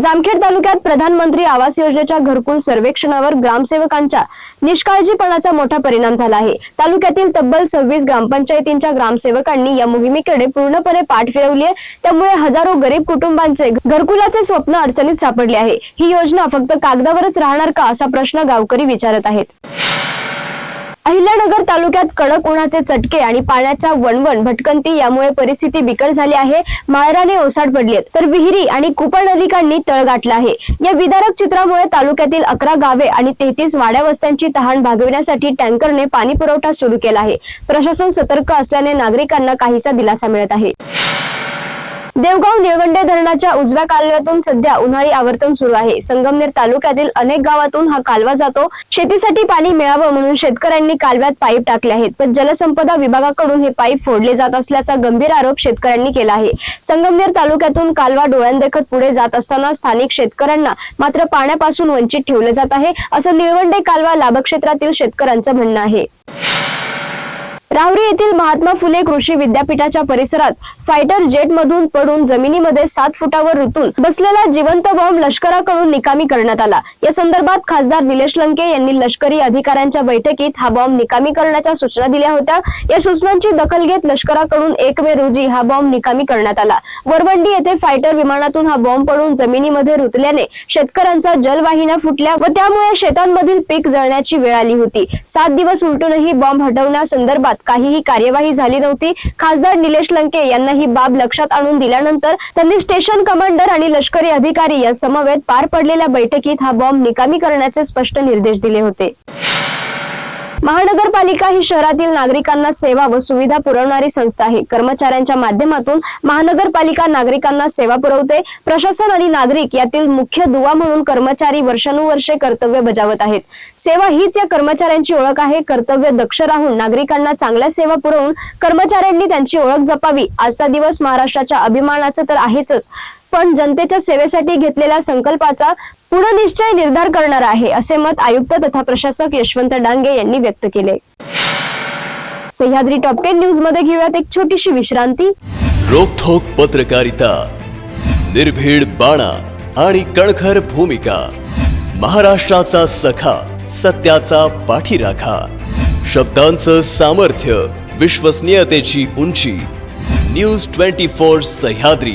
जामखेड तालुक्यात प्रधानमंत्री आवास योजनेच्या घरकुल सर्वेक्षणावर ग्रामसेवकांच्या निष्काळजीपणाचा मोठा परिणाम झाला आहे. तालुक्यातील तब्बल सव्वीस ग्रामपंचायतींच्या ग्रामसेवकांनी या मोहिमेकडे पूर्णपणे पाठ फिरवली आहे. त्यामुळे हजारो गरीब कुटुंबांचे घरकुलाचे स्वप्न अडचणीत सापडले आहे. ही योजना फक्त कागदावरच राहणार का असा प्रश्न गावकरी विचारत आहेत. अहिल्यानगर तालुक्यात कडक उन्हाचे चटके आणि पाण्याचा वणवण भटकंती यामुळे परिस्थिती बिकट झाली आहे. माळराने ओसाड पडली तर विहिरी आणि कुपा नलिकांनी तळ गाठला आहे. या विदारक चित्रामुळे तालुक्यातील अकरा गावे आणि तेहतीस वाड्या वस्त्यांची तहान भागविण्यासाठी टँकरने पाणी पुरवठा सुरू केला आहे. प्रशासन सतर्क असल्याने नागरिकांना काहीसा दिलासा मिळत आहे. देवगाव निळवंडे धरणाच्या उजव्या कालव्यातून सध्या उन्हाळी आवर्तन सुरू आहे. संगमनेर तालुक्यातील अनेक गावातून हा कालवा जातो. शेतीसाठी पाणी मिळावं म्हणून शेतकऱ्यांनी कालव्यात पाईप टाकले आहेत. पण जलसंपदा विभागाकडून हे पाईप फोडले जात असल्याचा गंभीर आरोप शेतकऱ्यांनी केला आहे. संगमनेर तालुक्यातून कालवा डोळ्यांदेखत पुढे जात असताना स्थानिक शेतकऱ्यांना मात्र पाण्यापासून वंचित ठेवले जात आहे असं निळवंडे कालवा लाभक्षेत्रातील शेतकऱ्यांचं म्हणणं आहे. राहुरी येथील महात्मा फुले कृषी विद्यापीठाच्या परिसरात फायटर जेट मधून पडून जमिनीमध्ये सात फुटावर रुतून बसलेला जिवंत बॉम्ब लष्कराकडून निकामी करण्यात आला. या संदर्भात खासदार निलेश लंके यांनी लष्करी अधिकाऱ्यांच्या बैठकीत हा बॉम्ब निकामी करण्याच्या सूचना दिल्या होत्या. या सूचनांची दखल घेत लष्कराकडून एक मे रोजी हा बॉम्ब निकामी करण्यात आला. वरवंडी येथे फायटर विमानातून हा बॉम्ब पडून जमिनीमध्ये रुतल्याने शेतकऱ्यांचा जलवाहिन्या फुटल्या व त्यामुळे शेतांमधील पीक जळण्याची वेळ आली होती. सात दिवस उलटूनही बॉम्ब हटवण्यासंदर्भात काहीही कार्यवाही झाली नव्हती. खासदार निलेश लंके यांना ही बाब लक्षात आणून दिल्यानंतर त्यांनी स्टेशन कमांडर आणि लष्करी अधिकारी या समवेत पार पडलेल्या बैठकीत हा बॉम्ब निकामी करण्याचे स्पष्ट निर्देश दिले होते. महानगरपालिका ही शहरातील नागरिकांना सेवा व सुविधा पुरवणारी संस्था आहे. कर्मचाऱ्यांच्या माध्यमातून महानगरपालिका नागरिकांना सेवा पुरवते. प्रशासन आणि नागरिक यातील मुख्य दुवा म्हणून कर्मचारी वर्षानुवर्षे कर्तव्य बजावत आहेत. सेवा हीच या कर्मचाऱ्यांची ओळख आहे. कर्तव्य दक्ष राहून नागरिकांना चांगल्या सेवा पुरवून कर्मचाऱ्यांनी त्यांची ओळख जपावी. आजचा दिवस महाराष्ट्राच्या अभिमानाचं तर आहेच पण जनतेच्या सेवेसाठी घेतलेल्या संकल्पाचा पुनर्निश्चय निर्धार करणार आहे असे मत आयुक्त तथा प्रशासक यशवंत डांगे यांनी व्यक्त केले. सह्याद्री टॉप टेन न्यूजमध्ये घेऊयात एक छोटीशी विश्रांती. रोखोक पत्रकारिता निर्भीड बाणा आणि कणखर भूमिका महाराष्ट्राचा सखा सत्याचा पाठीराखा शब्दांचं सामर्थ्य विश्वसनीयतेची उंची न्यूज ट्वेंटी फोर सह्याद्री.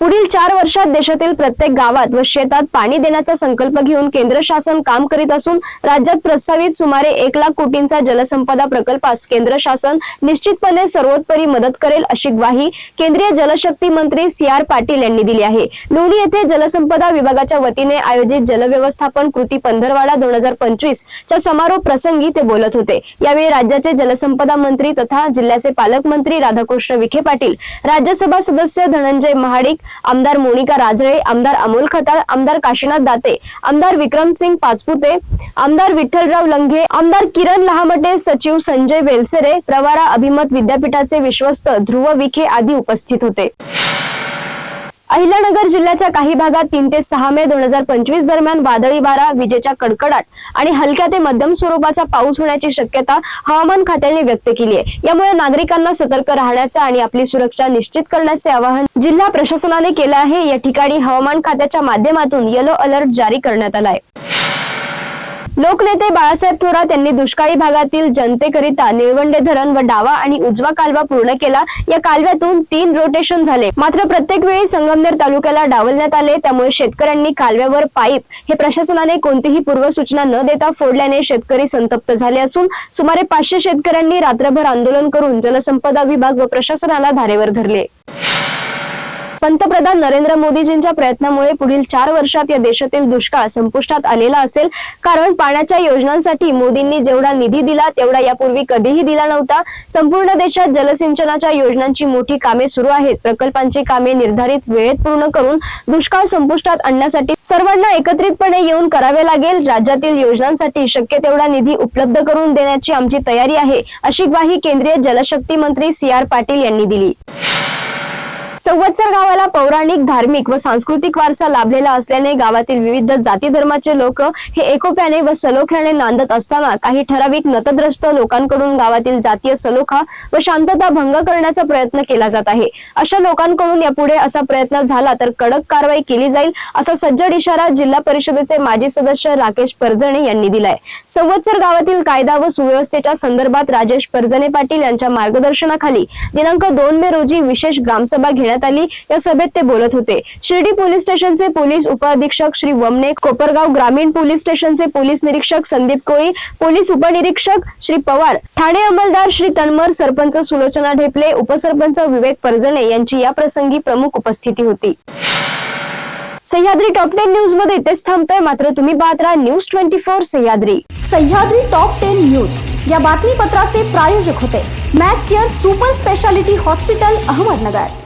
पुढील चार वर्षात देशातील प्रत्येक गावात व शेतात पाणी देण्याचा संकल्प घेऊन केंद्र शासन काम करीत असून राज्यात प्रस्तावित सुमारे एक लाख कोटींचा जलसंपदा प्रकल्पास केंद्र शासन निश्चितपणे सर्वोत्परी मदत करेल अशी ग्वाही केंद्रीय जलशक्ती मंत्री सी आर पाटील यांनी दिली आहे. लोणी येथे जलसंपदा विभागाच्या वतीने आयोजित जलव्यवस्थापन कृती पंधरवाडा दोन हजार पंचवीस च्या समारोप प्रसंगी ते बोलत होते. यावेळी राज्याचे जलसंपदा मंत्री तथा जिल्ह्याचे पालकमंत्री राधाकृष्ण विखे पाटील राज्यसभा सदस्य धनंजय महाडिक आमदार मोनिका राजळे आमदार अमोल खताळ आमदार काशीनाथ दाते आमदार विक्रमसिंग पाचपुते आमदार विठ्ठलराव लंघे आमदार किरण लहामटे सचिव संजय वेलसेरे प्रवारा अभिमत विद्यापीठाचे विश्वस्त ध्रुव विखे आदी उपस्थित होते. अहिल्यानगर जिल्ह्याच्या काही भागात तीन ते सहा मे दोन हजार पंचवीस दरम्यान वादळी वारा विजेच्या कडकडाट आणि हलक्या ते मध्यम स्वरूपाचा पाऊस होण्याची शक्यता हवामान खात्याने व्यक्त केली आहे. यामुळे नागरिकांना सतर्क राहण्याचं आणि आपली सुरक्षा निश्चित करण्याचे आवाहन जिल्हा प्रशासनाने केलं आहे. या ठिकाणी हवामान खात्याच्या माध्यमातून येलो अलर्ट जारी करण्यात आला आहे. लोकनेते बाळासाहेब थोरात यांनी दुष्काळी भागातील जनतेकरिता निळवंडे धरण व डावा आणि उजवा कालवा पूर्ण केला. या कालव्यातून तीन रोटेशन झाले. मात्र प्रत्येक वेळी संगमनेर तालुक्याला डावलण्यात आले. त्यामुळे शेतकऱ्यांनी कालव्यावर पाईप हे प्रशासनाने कोणतीही पूर्वसूचना न देता फोडल्याने शेतकरी संतप्त झाले असून सुमारे पाचशे शेतकऱ्यांनी रात्रभर आंदोलन करून जलसंपदा विभाग व प्रशासनाला धारेवर धरले. पंतप्रधान नरेंद्र मोदीजींच्या प्रयत्नामुळे पुढील चार वर्षात या देशातील दुष्काळ संपुष्टात आलेला असेल. कारण पाण्याच्या योजनांसाठी मोदींनी जेवढा निधी दिला तेवढा यापूर्वी कधीही दिला नव्हता. संपूर्ण देशात जलसिंचनाच्या योजनांची मोठी कामे सुरू आहेत. प्रकल्पांची कामे निर्धारित वेळेत पूर्ण करून दुष्काळ संपुष्टात आणण्यासाठी सर्वांना एकत्रितपणे येऊन करावे लागेल. राज्यातील योजनांसाठी शक्य तेवढा निधी उपलब्ध करून देण्याची आमची तयारी आहे अशी ग्वाही केंद्रीय जलशक्ती मंत्री सी आर पाटील यांनी दिली. संवत्सर गावाला पौराणिक धार्मिक व सांस्कृतिक वारसा लाभलेला असल्याने गावातील विविध जाती धर्माचे लोक हे एकोप्याने व सलोख्याने नांदत असताना काही ठराविक नतद्रस्त लोकांकडून गावातील जातीय सलोखा व शांतता भंग करण्याचा प्रयत्न केला जात आहे. अशा लोकांकडून यापुढे असा प्रयत्न झाला तर कडक कारवाई केली जाईल असा सज्जड इशारा जिल्हा परिषदेचे माजी सदस्य राकेश परजणे यांनी दिलाय. संवत्सर गावातील कायदा व सुव्यवस्थेच्या संदर्भात राजेश परजणे पाटील यांच्या मार्गदर्शनाखाली दिनांक दोन मे रोजी विशेष ग्रामसभा घेण्यात आली. या सभेत ते बोलत होते. शिर्डी पोलीस स्टेशनचे पोलीस उपअधीक्षक श्री वमने कोपरगाव ग्रामीण पोलीस स्टेशनचे पोलीस निरीक्षक संदीप कोळी पोलीस उपनिरीक्षक श्री पवार ठाणे अंमलदार श्री तन्मर सरपंच सुलोचना ढेपले उपसरपंच विवेक परजणे यांची या प्रसंगी प्रमुख उपस्थिती होती. सह्याद्री टॉप टेन न्यूजमध्ये इथेच थांबतोय. मात्र तुम्ही पाहत राहा news twenty four Sahyadri. Sahyadri top ten news. या बातमीपत्राचे प्रायोजक होते. Mac Care super speciality hospital Ahmednagar.